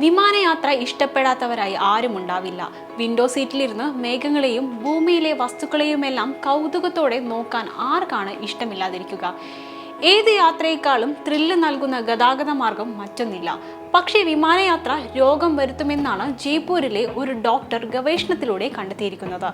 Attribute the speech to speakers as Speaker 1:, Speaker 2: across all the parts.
Speaker 1: വിമാനയാത്ര ഇഷ്ടപ്പെടാത്തവരായി ആരും ഉണ്ടാവില്ല. വിൻഡോ സീറ്റിലിരുന്ന് മേഘങ്ങളെയും ഭൂമിയിലെ വസ്തുക്കളെയുമെല്ലാം കൗതുകത്തോടെ നോക്കാൻ ആർക്കാണ് ഇഷ്ടമില്ലാതിരിക്കുക? ഏത് യാത്രയേക്കാളും ത്രില്ല് നൽകുന്ന ഗതാഗത മാർഗം മറ്റൊന്നില്ല. പക്ഷേ വിമാനയാത്ര രോഗം വരുത്തുമെന്നാണ് ജയ്പൂരിലെ ഒരു ഡോക്ടർ ഗവേഷണത്തിലൂടെ കണ്ടെത്തിയിരിക്കുന്നത്.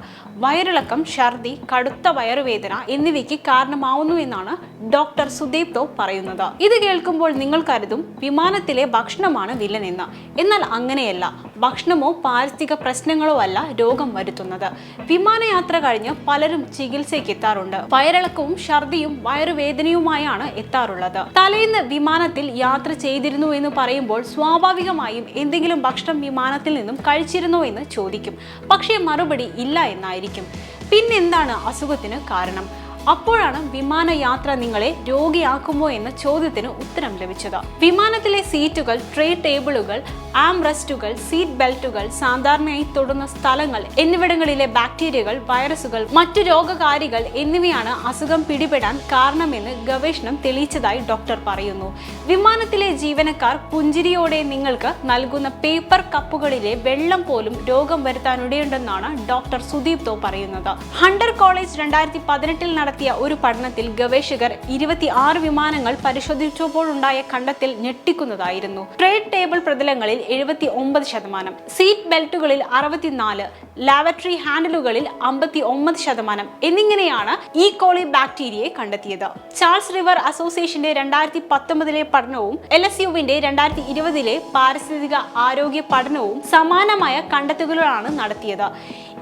Speaker 1: വയറിളക്കം ഛർദി കടുത്ത വയറുവേദന എന്നിവയ്ക്ക് കാരണമാവുന്നു എന്നാണ് ഡോക്ടർ സുദീപ്തോ പറയുന്നത്. ഇത് കേൾക്കുമ്പോൾ നിങ്ങൾ കരുതും വിമാനത്തിലെ ഭക്ഷണമാണ് വില്ലൻ എന്ന് എന്നാൽ അങ്ങനെയല്ല. ഭക്ഷണമോ പാരിസ്ഥിതിക പ്രശ്നങ്ങളോ അല്ല രോഗം വരുത്തുന്നത്. വിമാനയാത്ര കഴിഞ്ഞ് പലരും ചികിത്സയ്ക്ക് എത്താറുണ്ട്. വയറിളക്കവും ഛർദിയും വയറുവേദനയുമായാണ് എത്താറുള്ളത്. തലേന്ന് വിമാനത്തിൽ യാത്ര ചെയ്തിരുന്നു എന്ന് പറയുമ്പോൾ സ്വാഭാവികമായും എന്തെങ്കിലും ഭക്ഷണം വിമാനത്തിൽ നിന്നും കഴിച്ചിരുന്നോ എന്ന് ചോദിക്കും. പക്ഷേ മറുപടി ഇല്ല എന്നായിരിക്കും. പിന്നെന്താണ് അസുഖത്തിന് കാരണം? അപ്പോഴാണ് വിമാനയാത്ര നിങ്ങളെ രോഗിയാക്കുമോ എന്ന ചോദ്യത്തിന് ഉത്തരം ലഭിച്ചത്. വിമാനത്തിലെ സീറ്റുകൾ ട്രേ ടേബിളുകൾ ആംറസ്റ്റുകൾ സീറ്റ് ബെൽറ്റുകൾ സാധാരണയായി തൊടുന്ന സ്ഥലങ്ങൾ എന്നിവിടങ്ങളിലെ ബാക്ടീരിയകൾ വൈറസുകൾ മറ്റു രോഗകാരികൾ എന്നിവയാണ് അസുഖം പിടിപെടാൻ കാരണമെന്ന് ഗവേഷണം തെളിയിച്ചതായി ഡോക്ടർ പറയുന്നു. വിമാനത്തിലെ ജീവനക്കാർ പുഞ്ചിരിയോടെ നിങ്ങൾക്ക് നൽകുന്ന പേപ്പർ കപ്പുകളിലെ വെള്ളം പോലും രോഗം വരുത്താനിടയുണ്ടെന്നാണ് ഡോക്ടർ സുദീപ് തോ പറയുന്നത്. ഹണ്ടർ കോളേജ് രണ്ടായിരത്തി പതിനെട്ടിൽ നടത്തിയ ഒരു പഠനത്തിൽ ഗവേഷകർ ഇരുപത്തി ആറ് വിമാനങ്ങൾ പരിശോധിച്ചപ്പോഴുണ്ടായ കണ്ടത്തിൽ ഞെട്ടിക്കുന്നതായിരുന്നു. ട്രേഡ് ടേബിൾ പ്രതലങ്ങളിൽ എഴുപത്തി ഒമ്പത് ശതമാനം സീറ്റ് ബെൽറ്റുകളിൽ അറുപത്തിനാല് ലാബറട്ടറി ഹാൻഡിലുകളിൽ അമ്പത്തി ഒമ്പത് ശതമാനം എന്നിങ്ങനെയാണ് ഈ കോളി ബാക്ടീരിയയെ കണ്ടെത്തിയത്. ചാൾസ് റിവർ അസോസിയേഷന്റെ രണ്ടായിരത്തി പത്തൊമ്പതിലെ പഠനവും എൽ എസ് യുവിന്റെ രണ്ടായിരത്തി ഇരുപതിലെ പാരിസ്ഥിതിക ആരോഗ്യ പഠനവും സമാനമായ കണ്ടെത്തലുകളാണ് നടത്തിയത്.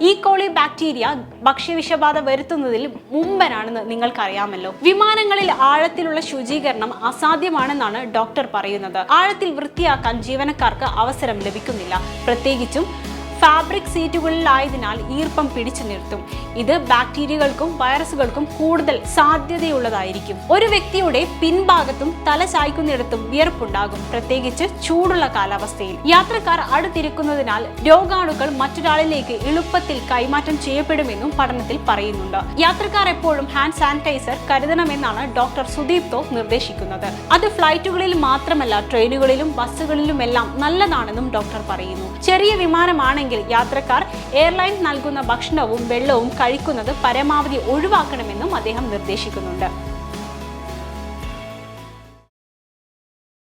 Speaker 1: ഈ കോളി ബാക്ടീരിയ ഭക്ഷ്യവിഷബാധ വരുത്തുന്നതിൽ മുമ്പനാണെന്ന് നിങ്ങൾക്കറിയാമല്ലോ. വിമാനങ്ങളിൽ ആഴത്തിലുള്ള ശുചീകരണം അസാധ്യമാണെന്നാണ് ഡോക്ടർ പറയുന്നത്. ആഴത്തിൽ വൃത്തിയാക്കാൻ ജീവനക്കാർക്ക് അവസരം ലഭിക്കുന്നില്ല. പ്രത്യേകിച്ചും ഫാബ്രിക് സീറ്റുകളിലായതിനാൽ ഈർപ്പം പിടിച്ചു നിർത്തും. ഇത് ബാക്ടീരിയകൾക്കും വൈറസുകൾക്കും കൂടുതൽ സാധ്യതയുള്ളതായിരിക്കും. ഒരു വ്യക്തിയുടെ പിൻഭാഗത്തും തല ചായ്ക്കുന്നിടത്തും വിയർപ്പുണ്ടാകും. പ്രത്യേകിച്ച് ചൂടുള്ള കാലാവസ്ഥയിൽ. യാത്രക്കാർ അടുത്തിരിക്കുന്നതിനാൽ രോഗാണുക്കൾ മറ്റൊരാളിലേക്ക് എളുപ്പത്തിൽ കൈമാറ്റം ചെയ്യപ്പെടുമെന്നും പഠനത്തിൽ പറയുന്നുണ്ട്. യാത്രക്കാർ എപ്പോഴും ഹാൻഡ് സാനിറ്റൈസർ കരുതണമെന്നാണ് ഡോക്ടർ സുദീപ് തോ നിർദ്ദേശിക്കുന്നത്. അത് ഫ്ലൈറ്റുകളിൽ മാത്രമല്ല ട്രെയിനുകളിലും ബസ്സുകളിലും എല്ലാം നല്ലതാണെന്നും ഡോക്ടർ പറയുന്നു. ചെറിയ വിമാനമാണെങ്കിൽ യാത്രക്കാർ എയർലൈൻസ് നൽകുന്ന ഭക്ഷണവും വെള്ളവും കഴിക്കുന്നത് പരമാവധി ഒഴിവാക്കണമെന്നും അദ്ദേഹം നിർദ്ദേശിക്കുന്നുണ്ട്.